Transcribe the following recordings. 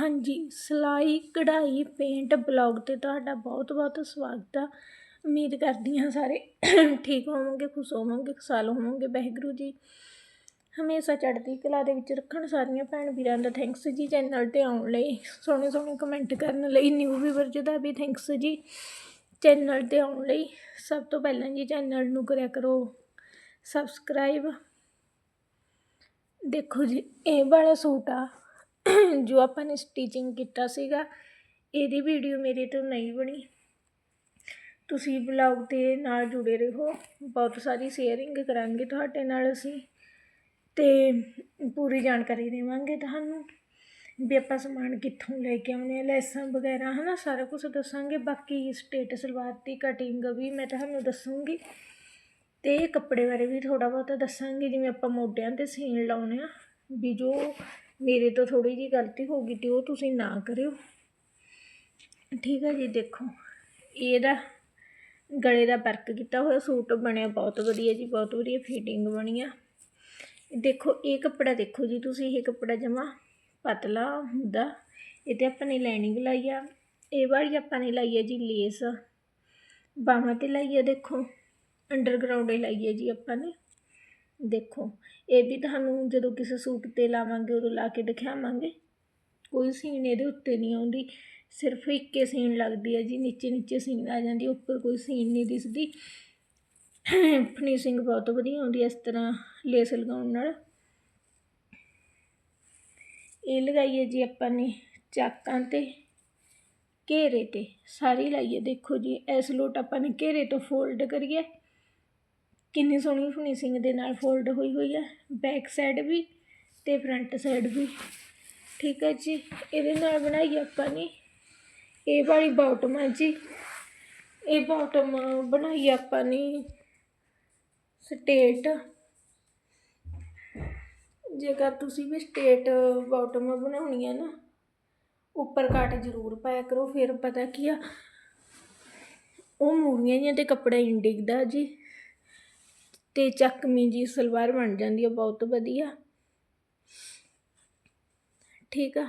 ਹਾਂਜੀ, ਸਿਲਾਈ, ਕਢਾਈ ਪੇਂਟ ਬਲੋਗ 'ਤੇ ਤੁਹਾਡਾ ਬਹੁਤ ਬਹੁਤ ਸਵਾਗਤ ਆ। ਉਮੀਦ ਕਰਦੀ ਹਾਂ ਸਾਰੇ ਠੀਕ ਹੋਵੋਗੇ, ਖੁਸ਼ ਹੋਵੋਗੇ, ਖੁਸ਼ਹਾਲ ਹੋਵੋਗੇ। ਵਾਹਿਗੁਰੂ ਜੀ ਹਮੇਸ਼ਾ ਚੜ੍ਹਦੀ ਕਲਾ ਦੇ ਵਿੱਚ ਰੱਖਣ ਸਾਰੀਆਂ ਭੈਣ ਵੀਰਾਂ ਦਾ ਥੈਂਕਸ ਜੀ ਚੈਨਲ 'ਤੇ ਆਉਣ ਲਈ। ਸੋਹਣੇ ਸੋਹਣੇ ਕਮੈਂਟ ਕਰਨ ਲਈ ਨਿਊ ਵੀਵਰ ਜੀ ਦਾ ਵੀ ਥੈਂਕਸ ਜੀ ਚੈਨਲ 'ਤੇ ਆਉਣ ਲਈ। ਸਭ ਤੋਂ ਪਹਿਲਾਂ ਜੀ ਚੈਨਲ ਨੂੰ ਕਰਿਆ ਕਰੋ ਸਬਸਕ੍ਰਾਈਬ ਦੇਖੋ ਜੀ, ਇਹ ਵਾਲਾ ਸੂਟ ਆ। ਜੋ ਆਪਾਂ ਨੇ ਸਟਿਚਿੰਗ ਕੀਤਾ ਸੀਗਾ, ਇਹਦੀ ਵੀਡੀਓ ਮੇਰੇ ਤੋਂ ਨਹੀਂ ਬਣੀ। ਤੁਸੀਂ ਬਲੌਗ ਦੇ ਨਾਲ ਜੁੜੇ ਰਹੋ। ਬਹੁਤ ਸਾਰੀ ਸ਼ੇਅਰਿੰਗ ਕਰਾਂਗੇ ਤੁਹਾਡੇ ਨਾਲ ਅਸੀਂ ਤੇ ਪੂਰੀ ਜਾਣਕਾਰੀ ਦੇਵਾਂਗੇ ਤੁਹਾਨੂੰ ਵੀ ਆਪਾਂ ਸਮਾਨ ਕਿੱਥੋਂ ਲੈ ਕੇ ਆਉਣੇ ਆ, ਲੈਸਾਂ ਵਗੈਰਾ ਹੈ ਨਾ ਸਾਰਾ ਕੁਝ ਦੱਸਾਂਗੇ। ਬਾਕੀ ਸਟੇਟ ਸਲਵਾਰ ਦੀ ਕਟਿੰਗ ਵੀ ਮੈਂ ਤੁਹਾਨੂੰ ਦੱਸੂੰਗੀ ਤੇ ਕੱਪੜੇ ਬਾਰੇ ਵੀ ਥੋੜ੍ਹਾ ਬਹੁਤਾ ਦੱਸਾਂਗੇ। ਜਿਵੇਂ ਆਪਾਂ ਮੋਢਿਆਂ 'ਤੇ ਸੀਨ ਲਾਉਣੇ ਆ, ਵੀ ਜੋ ਮੇਰੇ ਤੋਂ ਥੋੜ੍ਹੀ ਜਿਹੀ ਗਲਤੀ ਹੋ ਗਈ ਤੇ ਉਹ ਤੁਸੀਂ ਨਾ ਕਰਿਓ। ਠੀਕ ਹੈ ਜੀ, ਦੇਖੋ। ਇਹਦਾ ਗਲੇ ਦਾ ਵਰਕ ਕੀਤਾ ਹੋਇਆ, ਸੂਟ ਬਣਿਆ ਬਹੁਤ ਵਧੀਆ ਜੀ, ਬਹੁਤ ਵਧੀਆ ਫਿਟਿੰਗ ਬਣੀ ਆ। ਦੇਖੋ, ਇਹ ਕੱਪੜਾ ਦੇਖੋ ਜੀ, ਤੁਸੀਂ ਇਹ ਕੱਪੜਾ ਜਮਾ ਪਤਲਾ ਹੁੰਦਾ। ਇਹ 'ਤੇ ਆਪਾਂ ਨੇ ਲਾਈਨਿੰਗ ਲਾਈ ਆ। ਇਹ ਵਾਲੀ ਆਪਾਂ ਨੇ ਲਾਈ ਹੈ ਜੀ ਲੇਸ ਬਾਹਾਂ 'ਤੇ ਲਾਈ ਆ ਦੇਖੋ। ਅੰਡਰਗਰਾਉਂਡ ਲਾਈ ਹੈ ਜੀ ਆਪਾਂ ਨੇ। ਦੇਖੋ, ਇਹ ਵੀ ਤੁਹਾਨੂੰ ਜਦੋਂ ਕਿਸੇ ਸੂਟ 'ਤੇ ਲਾਵਾਂਗੇ, ਉਦੋਂ ਲਾ ਕੇ ਦਿਖਾਵਾਂਗੇ। ਕੋਈ ਸੀਨ ਇਹਦੇ ਉੱਤੇ ਨਹੀਂ ਆਉਂਦੀ, ਸਿਰਫ ਇੱਕੇ ਸੀਨ ਲੱਗਦੀ ਹੈ ਜੀ ਨੀਚੇ ਨੀਚੇ ਸੀਨ ਆ ਜਾਂਦੀ, ਉੱਪਰ ਕੋਈ ਸੀਨ ਨਹੀਂ ਦਿਸਦੀ। ਫਿਨਿਸ਼ਿੰਗ ਬਹੁਤ ਵਧੀਆ ਆਉਂਦੀ ਇਸ ਤਰ੍ਹਾਂ ਲੇਸ ਲਗਾਉਣ ਨਾਲ। ਇਹ ਲਗਾਈਏ ਜੀ ਆਪਾਂ ਨੇ ਚਾਕਾਂ 'ਤੇ, ਘੇਰੇ 'ਤੇ, ਸਾਰੀ ਲਾਈਏ। ਦੇਖੋ ਜੀ, ਇਸ ਲੋਟ ਆਪਾਂ ਨੇ ਘੇਰੇ ਤੋਂ ਫੋਲਡ ਕਰੀਏ। ਕਿੰਨੀ ਸੋਹਣੀ ਫਿਨਿਸ਼ਿੰਗ ਦੇ ਨਾਲ ਫੋਲਡ ਹੋਈ ਹੋਈ ਹੈ ਬੈਕ ਸਾਈਡ ਵੀ ਤੇ ਫਰੰਟ ਸਾਈਡ ਵੀ। ਠੀਕ ਹੈ ਜੀ, ਇਹਦੇ ਨਾਲ ਬਣਾਈ ਆਪਾਂ ਨੇ ਇਹ ਵਾਲੀ ਬਾਟਮ ਹੈ ਜੀ। ਇਹ ਬਾਟਮ ਬਣਾਈ ਆਪਾਂ ਨੇ ਸਟੇਟ ਜੇਕਰ ਤੁਸੀਂ ਵੀ ਸਟੇਟ ਬਾਟਮ ਬਣਾਉਣੀ ਹੈ ਨਾ, ਉੱਪਰ ਕੱਟ ਜ਼ਰੂਰ ਪਾਇਆ ਕਰੋ, ਫਿਰ ਪਤਾ ਕੀ ਆ, ਉਹ ਮੂਰੀਆਂ ਜਿਹੀਆਂ ਤੇ ਕੱਪੜਾ ਹੀ ਡਿੱਗਦਾ ਜੀ। ਤੇ ਚੱਕਵੀਂ ਜੀ ਸਲਵਾਰ ਬਣ ਜਾਂਦੀ ਆ, ਬਹੁਤ ਵਧੀਆ। ਠੀਕ ਆ?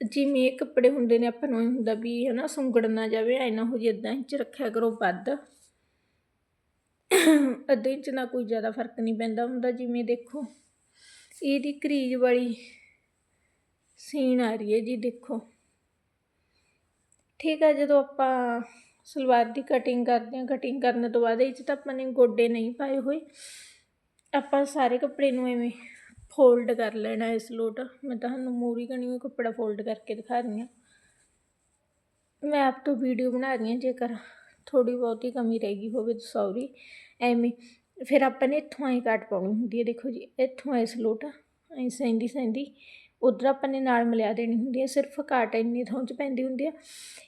ਜਿਵੇਂ ਇਹ ਕੱਪੜੇ ਹੁੰਦੇ ਨੇ, ਆਪਾਂ ਨੂੰ ਹੁੰਦਾ ਵੀ ਹੈ ਨਾ ਸੁੰਗੜ ਨਾ ਜਾਵੇ, ਐ ਨਾ ਹੋ ਜੇ ਇਦਾਂ ਇੰਚ ਰੱਖਿਆ ਕਰੋ ਵੱਧ। ਅੱਧੇ ਇੰਚ ਨਾਲ ਕੋਈ ਜ਼ਿਆਦਾ ਫ਼ਰਕ ਨਹੀਂ ਪੈਂਦਾ ਹੁੰਦਾ, ਜਿਵੇਂ ਦੇਖੋ, ਇਹਦੀ ਕਰੀਜ ਵਾਲੀ ਸੀਨ ਆ ਰਹੀ ਹੈ ਜੀ, ਦੇਖੋ। ਠੀਕ ਆ, ਜਦੋਂ ਆਪਾਂ ਸਲਵਾਰ ਦੀ ਕਟਿੰਗ ਕਰਦੇ ਹਾਂ। ਕਟਿੰਗ ਕਰਨ ਤੋਂ ਬਾਅਦ ਇਹ 'ਚ ਤਾਂ ਆਪਾਂ ਨੇ ਗੋਡੇ ਨਹੀਂ ਪਾਏ ਹੋਏ। ਆਪਾਂ ਸਾਰੇ ਕੱਪੜੇ ਨੂੰ ਐਵੇਂ ਫੋਲਡ ਕਰ ਲੈਣਾ ਇਸ ਲੋਟ। ਮੈਂ ਤੁਹਾਨੂੰ ਮੂਰੀ ਕਣੀ ਹੋਈ ਕੱਪੜਾ ਫੋਲਡ ਕਰਕੇ ਦਿਖਾ ਰਹੀ ਹਾਂ। ਮੈਂ ਆਪ ਤੋਂ ਵੀਡੀਓ ਬਣਾ ਰਹੀ ਹਾਂ, ਜੇਕਰ ਥੋੜੀ ਬਹੁਤੀ ਕਮੀ ਰਹਿ ਗਈ ਹੋਵੇ ਤਾਂ ਸੌਰੀ ਐਵੇਂ ਫਿਰ ਆਪਾਂ ਨੇ ਇੱਥੋਂ ਐਂ ਕੱਟ ਪਾਉਣੀ ਹੁੰਦੀ ਹੈ। ਦੇਖੋ ਜੀ, ਇੱਥੋਂ ਇਸ ਲੋਟ, ਐਂ ਸੈਂਦੀ ਸੈਂਦੀ ਉਧਰ ਆਪਾਂ ਨੇ ਨਾਲ ਮਿਲਿਆ ਦੇਣੀ ਹੁੰਦੀ ਹੈ ਸਿਰਫ ਕਾਟ ਇੰਨੀ ਥਾਂ 'ਚ ਪੈਂਦੀ ਹੁੰਦੀ ਆ।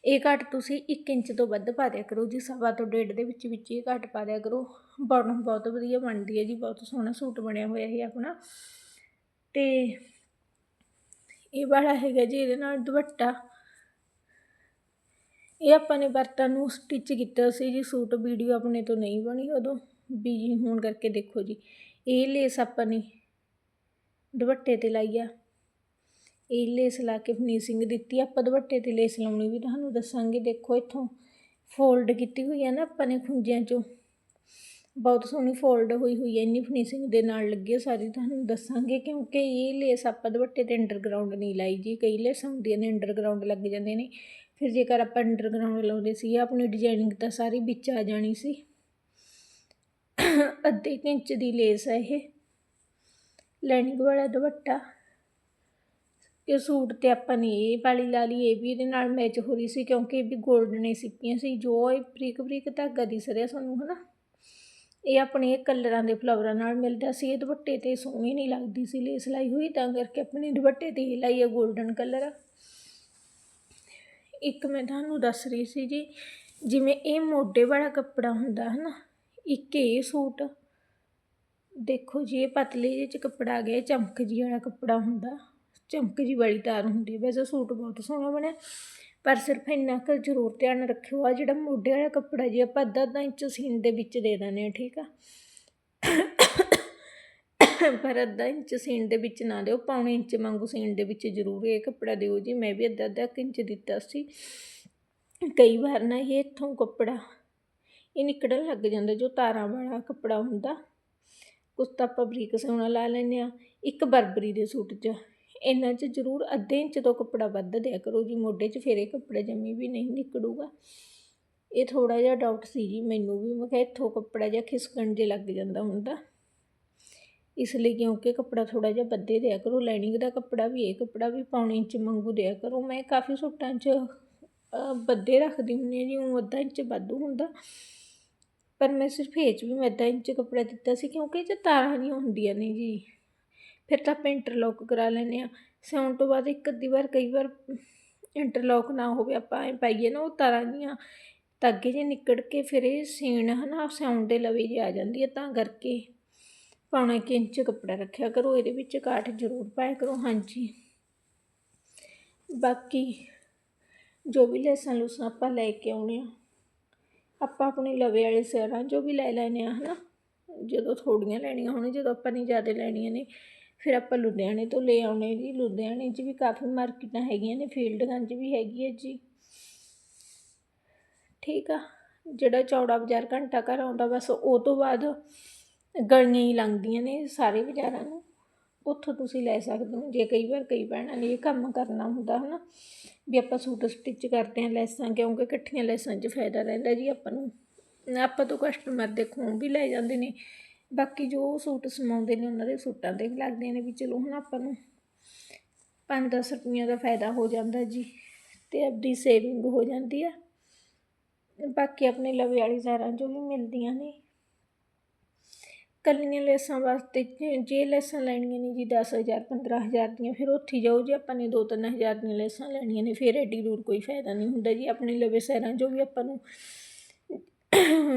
ਇਹ ਕਾਟ ਤੁਸੀਂ 1 ਇੰਚ ਤੋਂ ਵੱਧ ਪਾ ਦਿਆ ਕਰੋ ਜੀ, ਸਵਾ ਤੋਂ ਡੇਢ ਦੇ ਵਿੱਚ ਵਿੱਚ ਇਹ ਕਾਟ ਪਾ ਦਿਆ ਕਰੋ। ਬਾਟਮ ਬਹੁਤ ਵਧੀਆ ਬਣਦੀ ਹੈ ਜੀ, ਬਹੁਤ ਸੋਹਣਾ ਸੂਟ ਬਣਿਆ ਹੋਇਆ ਹੈ ਆਪਣਾ। ਤੇ ਇਹ ਵਾਲਾ ਹੈਗਾ ਜੀ, ਇਹਦੇ ਨਾਲ ਦੁਪੱਟਾ। ਇਹ ਆਪਾਂ ਨੇ ਵਰਤਾਂ ਨੂੰ ਸਟਿਚ ਕੀਤਾ ਸੀ ਜੀ, ਸੂਟ ਵੀਡੀਓ ਆਪਣੇ ਤੋਂ ਨਹੀਂ ਬਣੀ ਉਦੋਂ। ਬੀਜੀ ਹੋਣ ਕਰਕੇ ਦੇਖੋ ਜੀ, ਇਹ ਲੇਸ ਆਪਾਂ ਨੇ ਦੁਪੱਟੇ ਤੇ ਲਾਈ ਆ। ਇਹ ਲੇਸ ਲਾ ਕੇ ਫਿਨਿਸ਼ਿੰਗ ਦਿੱਤੀ, ਆਪਾਂ ਦੁਪੱਟੇ 'ਤੇ ਲੇਸ ਲਾਉਣੀ ਵੀ, ਤੁਹਾਨੂੰ ਦੱਸਾਂਗੇ, ਦੇਖੋ ਇੱਥੋਂ ਫੋਲਡ ਕੀਤੀ ਹੋਈ ਹੈ ਨਾ, ਆਪਾਂ ਨੇ ਖੁੰਝਿਆਂ 'ਚੋਂ। ਬਹੁਤ ਸੋਹਣੀ ਫੋਲਡ ਹੋਈ ਹੋਈ ਹੈ, ਇੰਨੀ ਫਿਨਿਸ਼ਿੰਗ ਦੇ ਨਾਲ ਲੱਗੀ ਹੈ ਸਾਰੀ, ਤੁਹਾਨੂੰ ਦੱਸਾਂਗੇ, ਕਿਉਂਕਿ ਇਹ ਲੇਸ ਆਪਾਂ ਦੁਪੱਟੇ 'ਤੇ ਅੰਡਰਗਰਾਉਂਡ ਨਹੀਂ ਲਾਈ ਜੀ, ਕਈ ਲੇਸ ਹੁੰਦੀਆਂ ਨੇ ਅੰਡਰਗਰਾਉਂਡ ਲੱਗ ਜਾਂਦੇ ਨੇ। ਫਿਰ ਜੇਕਰ ਆਪਾਂ ਅੰਡਰਗਰਾਉਂਡ ਲਾਉਂਦੇ ਸੀ, ਆਪਣੀ ਡਿਜ਼ਾਈਨਿੰਗ ਤਾਂ ਸਾਰੀ ਵਿੱਚ ਆ ਜਾਣੀ ਸੀ। ਅੱਧੇ ਇੰਚ ਦੀ ਲੇਸ ਹੈ ਇਹ ਲਾਈਨਿੰਗ ਵਾਲਾ ਦੁਪੱਟਾ। ਇਹ ਸੂਟ 'ਤੇ ਆਪਾਂ ਨੇ ਇਹ ਵਾਲੀ ਲਾ ਲਈ, ਇਹ ਵੀ ਇਹਦੇ ਨਾਲ ਮੈਚ ਹੋ ਰਹੀ ਸੀ ਕਿਉਂਕਿ ਇਹ ਵੀ ਗੋਲਡਨ ਸਿੱਪੀਆਂ ਸੀ, ਜੋ ਇਹ ਬਰੀਕ ਬਰੀਕ ਧਾਗਾ ਦਿਸ ਰਿਹਾ ਸਾਨੂੰ ਹੈ ਨਾ ਇਹ ਆਪਣੇ ਕਲਰਾਂ ਦੇ ਫਲਾਵਰਾਂ ਨਾਲ ਮਿਲਦਾ ਸੀ, ਇਹ ਦੁਪੱਟੇ 'ਤੇ ਸੋਹਣੀ ਨਹੀਂ ਲੱਗਦੀ ਸੀ ਲੇਸ ਲਾਈ ਹੋਈ, ਤਾਂ ਕਰਕੇ ਆਪਣੇ ਦੁਪੱਟੇ 'ਤੇ ਇਹ ਲਾਈ ਹੈ ਗੋਲਡਨ ਕਲਰ ਇੱਕ ਮੈਂ ਤੁਹਾਨੂੰ ਦੱਸ ਰਹੀ ਸੀ ਜੀ, ਜਿਵੇਂ ਇਹ ਮੋਢੇ ਵਾਲਾ ਕੱਪੜਾ ਹੁੰਦਾ ਹੈ ਨਾ ਇੱਕ ਇਹ ਸੂਟ, ਦੇਖੋ ਜੀ, ਇਹ ਪਤਲੇ ਜਿਹੇ 'ਚ ਕੱਪੜਾ ਆ ਗਿਆ ਚਮਕ ਜੀ ਵਾਲਾ ਕੱਪੜਾ ਹੁੰਦਾ। ਚਮਕ ਜੀ ਵਾਲੀ ਤਾਰ ਹੁੰਦੀ ਹੈ। ਵੈਸੇ ਸੂਟ ਬਹੁਤ ਸੋਹਣਾ ਬਣਿਆ, ਪਰ ਸਿਰਫ ਇੰਨਾ ਕੁ ਜ਼ਰੂਰ ਧਿਆਨ ਰੱਖਿਓ ਆ ਜਿਹੜਾ ਮੋਢੇ ਵਾਲਾ ਕੱਪੜਾ ਜੀ ਆਪਾਂ ਅੱਧਾ ਅੱਧਾ ਇੰਚ ਸੀਨ ਦੇ ਵਿੱਚ ਦੇ ਦਿੰਦੇ ਆ ਠੀਕ ਆ। ਪਰ ਅੱਧਾ ਇੰਚ ਸੀਣ ਦੇ ਵਿੱਚ ਨਾ ਦਿਓ, ਪੌਣੇ ਇੰਚ ਵਾਂਗੂ ਸੀਣ ਦੇ ਵਿੱਚ ਜ਼ਰੂਰ ਇਹ ਕੱਪੜਾ ਦਿਓ ਜੀ। ਮੈਂ ਵੀ ਅੱਧਾ ਅੱਧਾ ਕੁ ਇੰਚ ਦਿੱਤਾ ਸੀ। ਕਈ ਵਾਰ ਨਾ ਇਹ ਇੱਥੋਂ ਕੱਪੜਾ, ਇਹ ਨਿਕਲਣ ਲੱਗ ਜਾਂਦਾ ਜੋ ਤਾਰਾਂ ਵਾਲਾ ਕੱਪੜਾ ਹੁੰਦਾ। ਕੁਛ ਤਾਂ ਆਪਾਂ ਬਰੀਕ ਸਿਉਣਾ ਲਾ ਲੈਂਦੇ ਹਾਂ, ਇੱਕ ਬਰਬਰੀ ਦੇ ਸੂਟ 'ਚ। ਇਹਨਾਂ 'ਚ ਜ਼ਰੂਰ ਅੱਧੇ ਇੰਚ ਤੋਂ ਕੱਪੜਾ ਵੱਧ ਦਿਆ ਕਰੋ ਜੀ, ਮੋਢੇ 'ਚ ਫਿਰ ਇਹ ਕੱਪੜਾ ਜੰਮੀ ਵੀ ਨਹੀਂ ਨਿਕਲੂਗਾ। ਇਹ ਥੋੜਾ ਜਿਹਾ ਡਾਊਟ ਸੀ ਜੀ ਮੈਨੂੰ ਵੀ, ਮੈਂ ਕਿਹਾ ਇੱਥੋਂ ਕੱਪੜਾ ਜਿਹਾ ਖਿਸਕਣ ਜੇ ਲੱਗ ਜਾਂਦਾ ਹੁੰਦਾ। ਇਸ ਲਈ ਕਿਉਂਕਿ ਕੱਪੜਾ ਥੋੜਾ ਜਿਹਾ ਵੱਧੇ ਦਿਆ ਕਰੋ ਲਾਈਨਿੰਗ ਦਾ ਕੱਪੜਾ ਵੀ, ਇਹ ਕੱਪੜਾ ਵੀ ਪੌਣੇ ਇੰਚ ਮੰਗੂ ਦਿਆ ਕਰੋ। ਮੈਂ ਕਾਫੀ ਸੂਟਾਂ 'ਚ ਵੱਧੇ ਰੱਖਦੀ ਹੁੰਦੀ ਹਾਂ ਜੀ ਉਹ ਅੱਧਾ ਇੰਚ ਵਾਧੂ ਹੁੰਦਾ। ਪਰ ਮੈਂ ਸਿਰਫ ਇਹ 'ਚ ਵੀ ਮੈਂ ਅੱਧਾ ਇੰਚ ਕੱਪੜਾ ਦਿੱਤਾ ਸੀ ਕਿਉਂਕਿ ਇਹ 'ਚ ਤਾਰਾਂ ਨਹੀਂ ਹੁੰਦੀਆਂ ਨੇ ਜੀ। ਫਿਰ ਤਾਂ ਆਪਾਂ ਇੰਟਰਲੋਕ ਕਰਾ ਲੈਂਦੇ ਹਾਂ। ਸਿਉਣ ਤੋਂ ਬਾਅਦ ਇੱਕ ਅੱਧੀ ਵਾਰ ਕਈ ਵਾਰ ਇੰਟਰਲੋਕ ਨਾ ਹੋਵੇ, ਆਪਾਂ ਐਂ ਪਾਈਏ ਨਾ ਉਹ ਤਾਰਾਂ ਦੀਆਂ ਤਾਗੇ ਜੇ ਨਿਕੜ ਕੇ ਫਿਰ ਇਹ ਸੀਣ ਹਨਾ ਸਿਉਣ ਦੇ ਲਵੇ ਜੇ ਆ ਜਾਂਦੀ ਹੈ, ਤਾਂ ਕਰਕੇ ਪਾਉਣਾ ਕੁ ਇੰਚ ਕੱਪੜਾ ਰੱਖਿਆ ਕਰੋ, ਇਹਦੇ ਵਿੱਚ ਕਾਠ ਜ਼ਰੂਰ ਪਾਇਆ ਕਰੋ, ਹਾਂਜੀ। ਬਾਕੀ ਜੋ ਵੀ ਲੈਸਾਂ ਲੂਸਾਂ ਆਪਾਂ ਲੈ ਕੇ ਆਉਣੇ ਆ, ਆਪਾਂ ਆਪਣੇ ਲਵੇ ਵਾਲੇ ਸਿਰਾਂ ਜੋ ਵੀ ਲੈ ਲੈਣੇ ਆ ਹਨਾ। ਜਦੋਂ ਥੋੜੀਆਂ ਲੈਣੀਆਂ ਹੋਣ, ਜਦੋਂ ਆਪਾਂ ਨੇ ਜ਼ਿਆਦਾ ਲੈਣੀਆਂ ਨੇ ਫਿਰ ਆਪਾਂ ਲੁਧਿਆਣੇ ਤੋਂ ਲੈ ਆਉਣੇ ਜੀ। ਲੁਧਿਆਣੇ 'ਚ ਵੀ ਕਾਫੀ ਮਾਰਕੀਟਾਂ ਹੈਗੀਆਂ ਨੇ, ਫੀਲਡਗੰਜ ਵੀ ਹੈਗੀ ਹੈ ਜੀ। ਠੀਕ ਆ, ਜਿਹੜਾ ਚੌੜਾ ਬਾਜ਼ਾਰ ਘੰਟਾ ਘਰ ਆਉਂਦਾ, ਬਸ ਉਹ ਤੋਂ ਬਾਅਦ ਗਲੀਆਂ ਹੀ ਲੰਘਦੀਆਂ ਨੇ ਸਾਰੇ ਬਾਜ਼ਾਰਾਂ ਨੂੰ। ਉੱਥੋਂ ਤੁਸੀਂ ਲੈ ਸਕਦੇ ਹੋ, ਜੇ ਕਈ ਵਾਰ ਕਈ ਭੈਣਾਂ ਨੇ ਇਹ ਕੰਮ ਕਰਨਾ ਹੁੰਦਾ ਹਨਾ, ਵੀ ਆਪਾਂ ਸੂਟ ਸਟਿਚ ਕਰਦੇ ਹਾਂ ਲੈਸਾਂ, ਕਿਉਂਕਿ ਇਕੱਠੀਆਂ ਲੈਸਾਂ 'ਚ ਫਾਇਦਾ ਰਹਿੰਦਾ ਜੀ ਆਪਾਂ ਨੂੰ। ਆਪਾਂ ਤੋਂ ਕਸਟਮਰ ਦੇ ਖੂਨ ਵੀ ਲੈ ਜਾਂਦੇ ਨੇ। ਬਾਕੀ ਜੋ ਸੂਟ ਸਮਾਉਂਦੇ ਨੇ ਉਹਨਾਂ ਦੇ ਸੂਟਾਂ 'ਤੇ ਵੀ ਲੱਗਦੇ ਨੇ ਵੀ ਚਲੋ ਹੁਣ ਆਪਾਂ ਨੂੰ ਪੰਜ ਦਸ ਰੁਪਈਆਂ ਦਾ ਫਾਇਦਾ ਹੋ ਜਾਂਦਾ ਜੀ ਅਤੇ ਆਪਦੀ ਸੇਵਿੰਗ ਹੋ ਜਾਂਦੀ ਆ। ਬਾਕੀ ਆਪਣੇ ਲਵੇ ਵਾਲੀ ਜ਼ਾਰਾਂ ਜੋ ਵੀ ਮਿਲਦੀਆਂ ਨੇ। ਕੱਲੀਆਂ ਲੈਸਾਂ ਵਾਸਤੇ ਜੇ- ਲੈਸਾਂ ਲੈਣੀਆਂ ਨੇ ਜੀ ਦਸ ਹਜ਼ਾਰ, ਪੰਦਰਾਂ ਹਜ਼ਾਰ ਦੀਆਂ, ਫਿਰ ਉੱਥੇ ਜਾਓ ਜੇ ਆਪਾਂ ਨੇ ਦੋ ਤਿੰਨ ਹਜ਼ਾਰ ਦੀਆਂ ਲੈਸਾਂ ਲੈਣੀਆਂ ਨੇ, ਫਿਰ ਐਡੀ ਦੂਰ ਕੋਈ ਫਾਇਦਾ ਨਹੀਂ ਹੁੰਦਾ ਜੀ। ਆਪਣੇ ਲਵੇ ਸੈਰਾਂ ਜੋ ਵੀ ਆਪਾਂ ਨੂੰ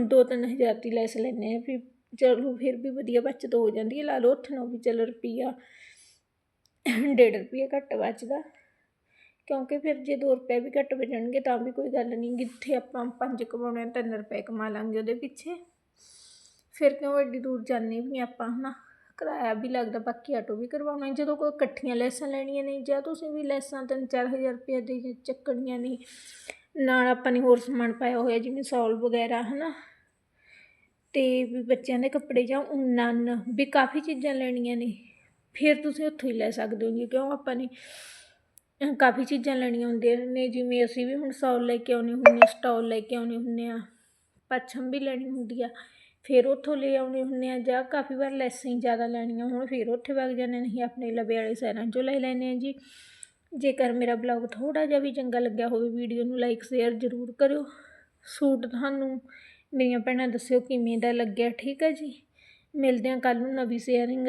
ਦੋ ਤਿੰਨ ਹਜ਼ਾਰ ਦੀ ਲੈਸ ਲੈਂਦੇ ਆ ਵੀ ਚਲੋ ਫਿਰ ਵੀ ਵਧੀਆ ਬਚਤ ਹੋ ਜਾਂਦੀ ਹੈ ਲਾ ਲਓ ਉੱਥੇ ਨੂੰ ਵੀ ਚਲੋ ਰੁਪਈਆ ਡੇਢ ਰੁਪਈਆ ਘੱਟ ਬਚਦਾ ਕਿਉਂਕਿ ਫਿਰ ਜੇ ਦੋ ਰੁਪਏ ਵੀ ਘੱਟ ਵਜਣਗੇ ਤਾਂ ਵੀ ਕੋਈ ਗੱਲ ਨਹੀਂ ਜਿੱਥੇ ਆਪਾਂ ਪੰਜ ਕਮਾਉਣੇ ਆ, ਤਿੰਨ ਰੁਪਏ ਕਮਾ ਲਾਂਗੇ ਉਹਦੇ ਪਿੱਛੇ। ਫਿਰ ਕਿਉਂ ਐਡੀ ਦੂਰ ਜਾਂਦੇ ਵੀ ਆਪਾਂ ਹਨਾ? ਕਿਰਾਇਆ ਵੀ ਲੱਗਦਾ ਬਾਕੀ ਆਟੋ ਵੀ ਕਰਵਾਉਣਾ ਜਦੋਂ ਕੋਈ ਇਕੱਠੀਆਂ ਲੈਸਾਂ ਲੈਣੀਆਂ ਨੇ ਜਾਂ ਤੁਸੀਂ ਵੀ ਲੈਸਾਂ ਤਿੰਨ ਚਾਰ ਹਜ਼ਾਰ ਰੁਪਏ ਦੀ ਚੱਕਣੀਆਂ ਨੇ ਨਾਲ ਆਪਾਂ ਨੇ ਹੋਰ ਸਮਾਨ ਪਾਇਆ ਹੋਇਆ ਜਿਵੇਂ ਸੌਲ ਵਗੈਰਾ ਹਨਾ? ਅਤੇ ਵੀ ਬੱਚਿਆਂ ਦੇ ਕੱਪੜੇ ਜਾਂ ਉਨਨ ਵੀ ਕਾਫੀ ਚੀਜ਼ਾਂ ਲੈਣੀਆਂ ਨੇ। ਫਿਰ ਤੁਸੀਂ ਉੱਥੋਂ ਹੀ ਲੈ ਸਕਦੇ ਹੋ ਜੀ, ਕਿਉਂ ਆਪਾਂ ਨੇ ਕਾਫੀ ਚੀਜ਼ਾਂ ਲੈਣੀਆਂ ਹੁੰਦੀਆਂ ਨੇ, ਜਿਵੇਂ ਅਸੀਂ ਵੀ ਹੁਣ ਸੌਲ ਲੈ ਕੇ ਆਉਣੇ ਹੁੰਦੇ ਸਟੋਲ ਲੈ ਕੇ ਆਉਣੇ ਹੁੰਦੇ ਹਾਂ ਪੱਛਮ ਵੀ ਲੈਣੀ ਹੁੰਦੀ ਆ, ਫਿਰ ਉੱਥੋਂ ਲੈ ਆਉਣੇ ਹੁੰਦੇ ਹਾਂ ਜਾਂ ਕਾਫੀ ਵਾਰ ਲੈਸਾਂ ਹੀ ਜ਼ਿਆਦਾ ਲੈਣੀਆਂ ਹੁਣ, ਫਿਰ ਉੱਥੇ ਵਗ ਜਾਂਦੇ ਨਹੀਂ ਆਪਣੇ ਲਵੇ ਵਾਲੇ ਸ਼ਹਿਰਾਂ 'ਚੋਂ ਲੈ ਲੈਂਦੇ ਹਾਂ ਜੀ। ਜੇਕਰ ਮੇਰਾ ਬਲੌਗ ਥੋੜ੍ਹਾ ਜਿਹਾ ਵੀ ਚੰਗਾ ਲੱਗਿਆ ਹੋਵੇ, ਵੀਡੀਓ ਨੂੰ ਲਾਈਕ, ਸ਼ੇਅਰ ਜ਼ਰੂਰ ਕਰਿਓ। ਸੂਟ ਤੁਹਾਨੂੰ ਮੇਰੀਆਂ ਭੈਣਾਂ ਦੱਸਿਓ ਕਿਵੇਂ ਦਾ ਲੱਗਿਆ, ਠੀਕ ਹੈ ਜੀ? ਮਿਲਦੇ ਹਾਂ ਕੱਲ੍ਹ ਨੂੰ ਨਵੀਂ ਸ਼ੇਅਰਿੰਗ